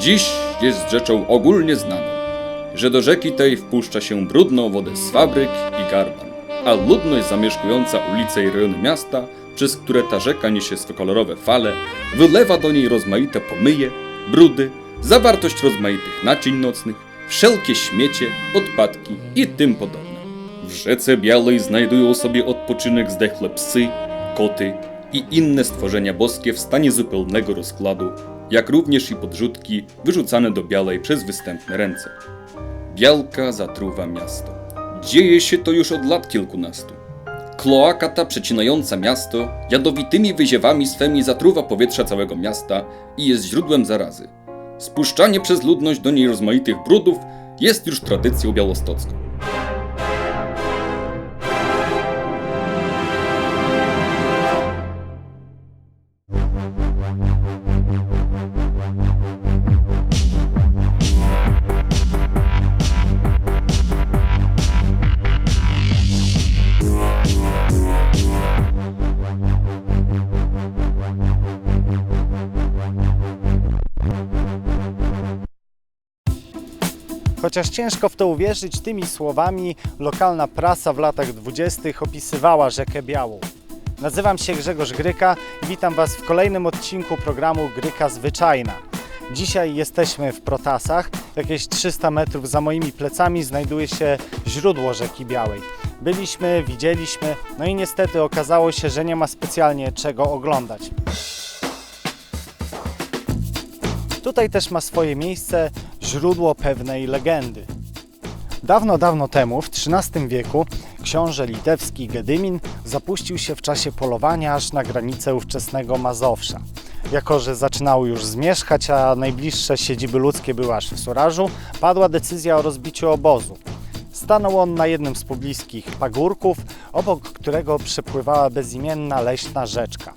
Dziś jest rzeczą ogólnie znaną, że do rzeki tej wpuszcza się brudną wodę z fabryk i garban, a ludność zamieszkująca ulice i rejony miasta, przez które ta rzeka niesie swe kolorowe fale, wylewa do niej rozmaite pomyje, brudy, zawartość rozmaitych naczyń nocnych, wszelkie śmiecie, odpadki i tym podobne. W rzece Białej znajdują sobie odpoczynek zdechle psy, koty i inne stworzenia boskie w stanie zupełnego rozkładu, jak również i podrzutki wyrzucane do Białej przez występne ręce. Białka zatruwa miasto. Dzieje się to już od lat kilkunastu. Kloaka ta przecinająca miasto jadowitymi wyziewami swemi zatruwa powietrze całego miasta i jest źródłem zarazy. Spuszczanie przez ludność do niej rozmaitych brudów jest już tradycją białostocką. Chociaż ciężko w to uwierzyć, tymi słowami lokalna prasa w latach 20. opisywała rzekę Białą. Nazywam się Grzegorz Gryka i witam Was w kolejnym odcinku programu Gryka Zwyczajna. Dzisiaj jesteśmy w Protasach. Jakieś 300 metrów za moimi plecami znajduje się źródło rzeki Białej. Byliśmy, widzieliśmy, no i niestety okazało się, że nie ma specjalnie czego oglądać. Tutaj też ma swoje miejsce źródło pewnej legendy. Dawno, dawno temu, w XIII wieku, książę litewski Gedymin zapuścił się w czasie polowania aż na granicę ówczesnego Mazowsza. Jako, że zaczynało już zmierzchać, a najbliższe siedziby ludzkie były aż w Surażu, padła decyzja o rozbiciu obozu. Stanął on na jednym z pobliskich pagórków, obok którego przepływała bezimienna leśna rzeczka.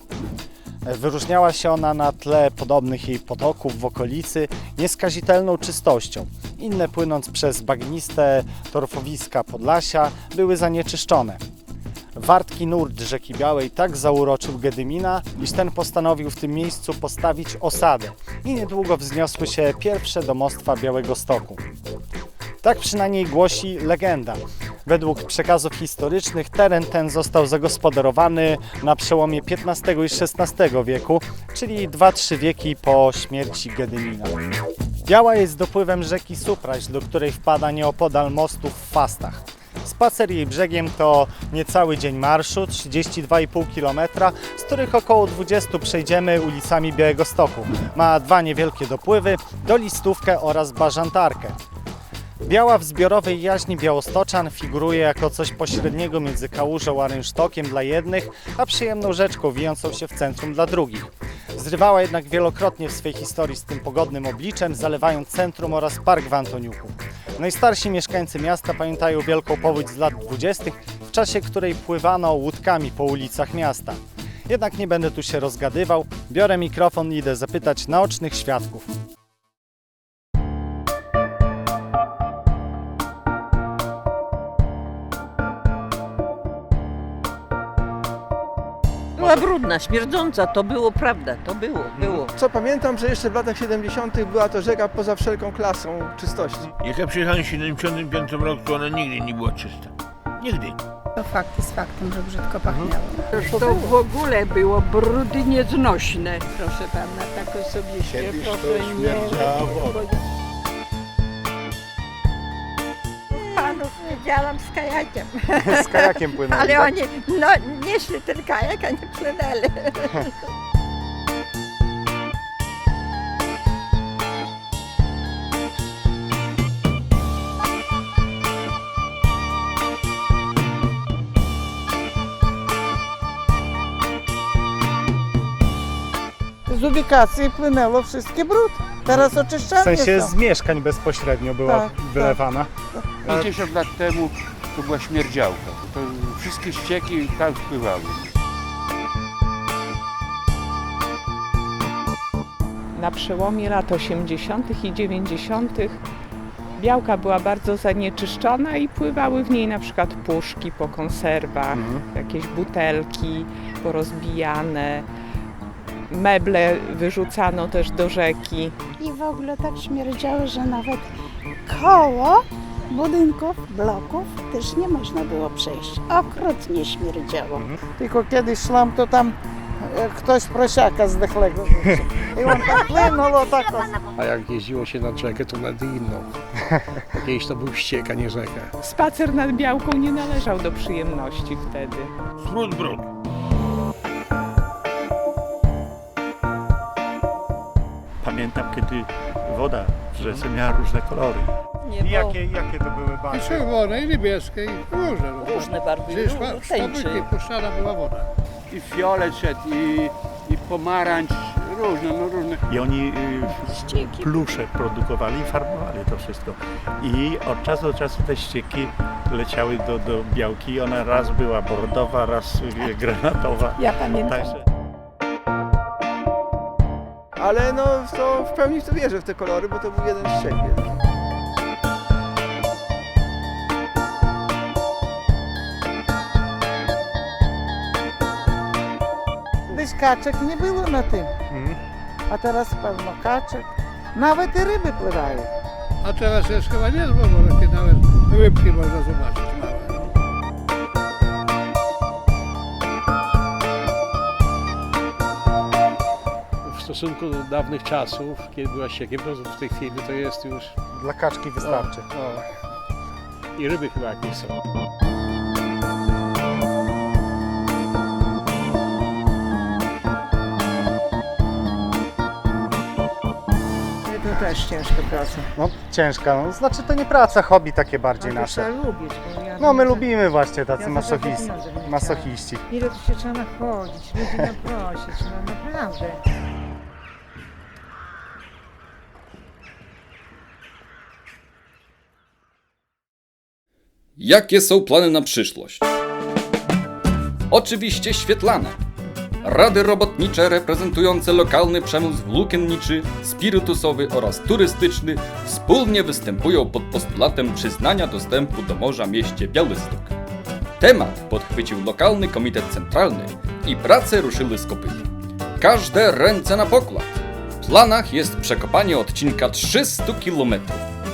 Wyróżniała się ona na tle podobnych jej potoków w okolicy nieskazitelną czystością. Inne płynąc przez bagniste torfowiska Podlasia były zanieczyszczone. Wartki nurt rzeki Białej tak zauroczył Gedymina, iż ten postanowił w tym miejscu postawić osadę i niedługo wzniosły się pierwsze domostwa Białego Stoku. Tak przynajmniej głosi legenda. Według przekazów historycznych teren ten został zagospodarowany na przełomie XV i XVI wieku, czyli 2-3 wieki po śmierci Gedymina. Biała jest dopływem rzeki Supraś, do której wpada nieopodal mostu w Fastach. Spacer jej brzegiem to niecały dzień marszu, 32,5 km, z których około 20 przejdziemy ulicami Białego Stoku. Ma dwa niewielkie dopływy, dolistówkę oraz bażantarkę. Biała w zbiorowej jaźni białostoczan figuruje jako coś pośredniego między kałużą a rynsztokiem dla jednych, a przyjemną rzeczką wijącą się w centrum dla drugich. Zrywała jednak wielokrotnie w swej historii z tym pogodnym obliczem, zalewając centrum oraz park w Antoniuku. Najstarsi mieszkańcy miasta pamiętają wielką powódź z lat 20., w czasie której pływano łódkami po ulicach miasta. Jednak nie będę tu się rozgadywał, biorę mikrofon i idę zapytać naocznych świadków. Była brudna, śmierdząca, to było prawda, to było, było. Co pamiętam, że jeszcze w latach 70. była to rzeka poza wszelką klasą czystości. Jak ja przyjechałem w 75 roku, to ona nigdy nie była czysta. Nigdy. To fakt jest faktem, że brzydko pachniało. To w ogóle było brudy nieznośne. Proszę pana, tak osobiście, proszę nie. Widziałam z kajakiem, Z kajakiem płynęli. ale tak? oni no, nieśli ten kajak, a nie płynęli. Z ubikacji płynęło wszystkie brud. Teraz W oczyszczalnie sensie są. z mieszkań bezpośrednio była Tak, wylewana. 50 lat temu to była śmierdziałka. To wszystkie ścieki tam wpływały. na przełomie lat 80. i 90. Białka była bardzo zanieczyszczona i pływały w niej na przykład puszki po konserwach, jakieś butelki porozbijane, meble wyrzucano też do rzeki. I w ogóle tak śmierdziało, że nawet koło budynków, bloków też nie można było przejść. Okrutnie śmierdziało. Tylko kiedyś szłam, to tam e, ktoś prosiaka zdechlego rzucił. I on tak płynął, tak o. A jak jeździło się nad rzekę, to nad inną. Kiedyś to był ściek, a nie rzeka. Spacer nad Białką nie należał do przyjemności wtedy. Smród woda w rzece miała różne kolory. Nie, Jakie, jakie to były barwy? czerwone, i niebieskie, i różne. różne barwy, Gdzieś różne w tęczy. fabryki puszczana była woda. I fiolet szedł, i, i pomarańcz, różne, no różne. I oni y, plusze produkowali i farbowali to wszystko. I od czasu do czasu te ścieki leciały do, do białki. Ona raz była bordowa, raz y, granatowa. Ja pamiętam. Także Ale no to w pełni w to wierzę w te kolory, bo to był jeden ściek wielki. Kiedyś kaczek nie było na tym. A teraz pełno kaczek. Nawet i ryby pływają. A teraz jest chyba niezłe, bo takie nawet rybki można zobaczyć stosunku do dawnych czasów, kiedy była ściekiem, to w tej chwili to jest już... Dla kaczki wystarczy. O, I ryby chyba jakieś są. To też ciężka praca. No ciężka, no, znaczy to nie praca, hobby takie bardziej nasze. lubić, bo ja No my lubimy właśnie tacy Ja nie masochiści. Ile tu się trzeba nachodzić, ludzi naprosić, no naprawdę. Jakie są plany na przyszłość? Oczywiście świetlane. Rady robotnicze reprezentujące lokalny przemysł włókienniczy, spirytusowy oraz turystyczny wspólnie występują pod postulatem przyznania dostępu do morza mieście Białystok. Temat podchwycił lokalny komitet centralny i prace ruszyły z kopyta. Każde ręce na pokład. W planach jest przekopanie odcinka 300 km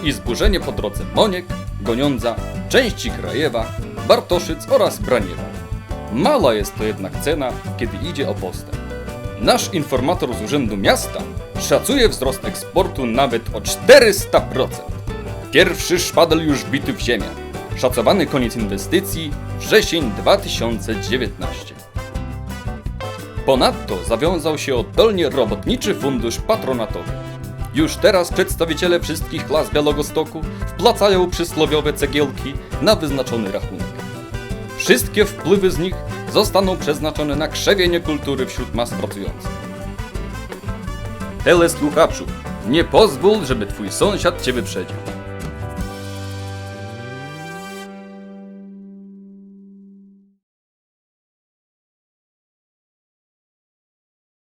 i zburzenie po drodze Moniek, Goniądza, części Krajewa, Bartoszyc oraz Braniewa. Mała jest to jednak cena, kiedy idzie o postęp. Nasz informator z Urzędu Miasta szacuje wzrost eksportu nawet o 400%. Pierwszy szpadel już wbity w ziemię. Szacowany koniec inwestycji wrzesień 2019. Ponadto zawiązał się oddolnie Robotniczy Fundusz Patronatowy. Już teraz przedstawiciele wszystkich klas Białegostoku wplacają przysłowiowe cegiełki na wyznaczony rachunek. Wszystkie wpływy z nich zostaną przeznaczone na krzewienie kultury wśród mas pracujących. Telesłuchaczu, nie pozwól, żeby twój sąsiad cię wyprzedził.